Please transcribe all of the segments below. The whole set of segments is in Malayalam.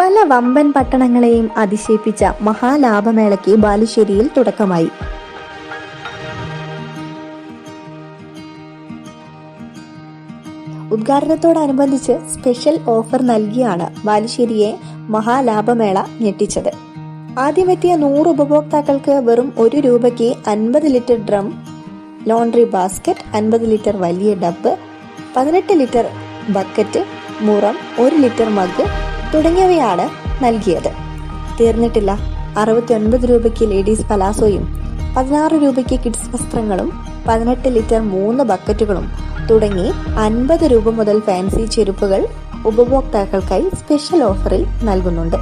പല വമ്പൻ പട്ടണങ്ങളെയും അതിശയിപ്പിച്ച മഹാലാഭമേളയ്ക്ക് ബാലുശ്ശേരിയിൽ തുടക്കമായി. ഉദ്ഘാടനത്തോടനുബന്ധിച്ച് സ്പെഷ്യൽ ഓഫർ നൽകിയാണ് ബാലുശ്ശേരിയെ മഹാലാഭമേള ഞെട്ടിച്ചത്. ആദ്യമെത്തിയ നൂറ് ഉപഭോക്താക്കൾക്ക് വെറും ഒരു രൂപയ്ക്ക് അൻപത് ലിറ്റർ ഡ്രം ലോണ്ടറി ബാസ്ക്കറ്റ് അൻപത് ലിറ്റർ വലിയ ഡബ്ബ് പതിനെട്ട് ലിറ്റർ ബക്കറ്റ് മുറം ഒരു ലിറ്റർ മഗ് തുടങ്ങിയവയാണ് നൽകിയത്. തീർന്നിട്ടില്ല. അറുപത്തി ഒൻപത് രൂപയ്ക്ക് ലേഡീസ് പലാസോയും പതിനാറ് രൂപയ്ക്ക് കിഡ്സ് വസ്ത്രങ്ങളും പതിനെട്ട് ലിറ്റർ മൂന്ന് ബക്കറ്റുകളും തുടങ്ങി അൻപത് രൂപ മുതൽ ഫാൻസി ചെരുപ്പുകൾ ഉപഭോക്താക്കൾക്കായി സ്പെഷ്യൽ ഓഫറിൽ നൽകുന്നുണ്ട്.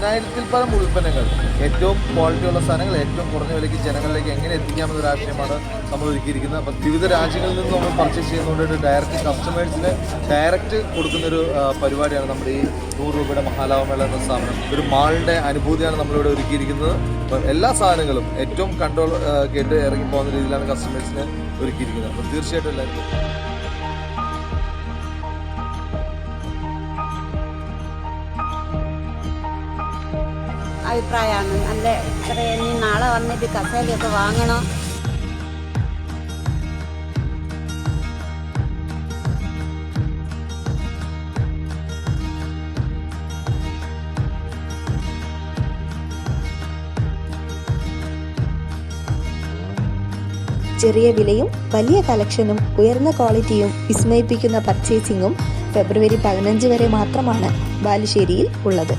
പതിനായിരത്തിൽ പരം ഉൽപ്പന്നങ്ങൾ. ഏറ്റവും ക്വാളിറ്റിയുള്ള സാധനങ്ങൾ ഏറ്റവും കുറഞ്ഞ വിലയ്ക്ക് ജനങ്ങളിലേക്ക് എങ്ങനെ എത്തിക്കാമെന്നൊരു ആശയമാണ് നമ്മൾ ഒരുക്കിയിരിക്കുന്നത്. അപ്പം വിവിധ രാജ്യങ്ങളിൽ നിന്ന് നമ്മൾ പർച്ചേസ് ചെയ്യുന്നതുകൊണ്ട് ഒരു ഡയറക്റ്റ് കസ്റ്റമേഴ്സിന് ഡയറക്റ്റ് കൊടുക്കുന്നൊരു പരിപാടിയാണ് നമ്മുടെ ഈ നൂറ് രൂപയുടെ മഹാലാഭമേള എന്ന സ്ഥാപനം. ഒരു മാളിന്റെ അനുഭൂതിയാണ് നമ്മളിവിടെ ഒരുക്കിയിരിക്കുന്നത്. അപ്പം എല്ലാ സാധനങ്ങളും ഏറ്റവും കൺട്രോൾ കേട്ട് ഇറങ്ങി പോകുന്ന രീതിയിലാണ് കസ്റ്റമേഴ്സിന് ഒരുക്കിയിരിക്കുന്നത്. അപ്പം തീർച്ചയായിട്ടും എല്ലാവർക്കും അഭിപ്രായമാണ്. നല്ല ഇത്ര ഇനി നാളെ വന്നിട്ട് കസേലയൊക്കെ വാങ്ങണം? ചെറിയ വിലയും വലിയ കളക്ഷനും ഉയർന്ന ക്വാളിറ്റിയും വിസ്മയിപ്പിക്കുന്ന പർച്ചേസിംഗും ഫെബ്രുവരി പതിനഞ്ച് വരെ മാത്രമാണ് ബാലുശ്ശേരിയിൽ ഉള്ളത്.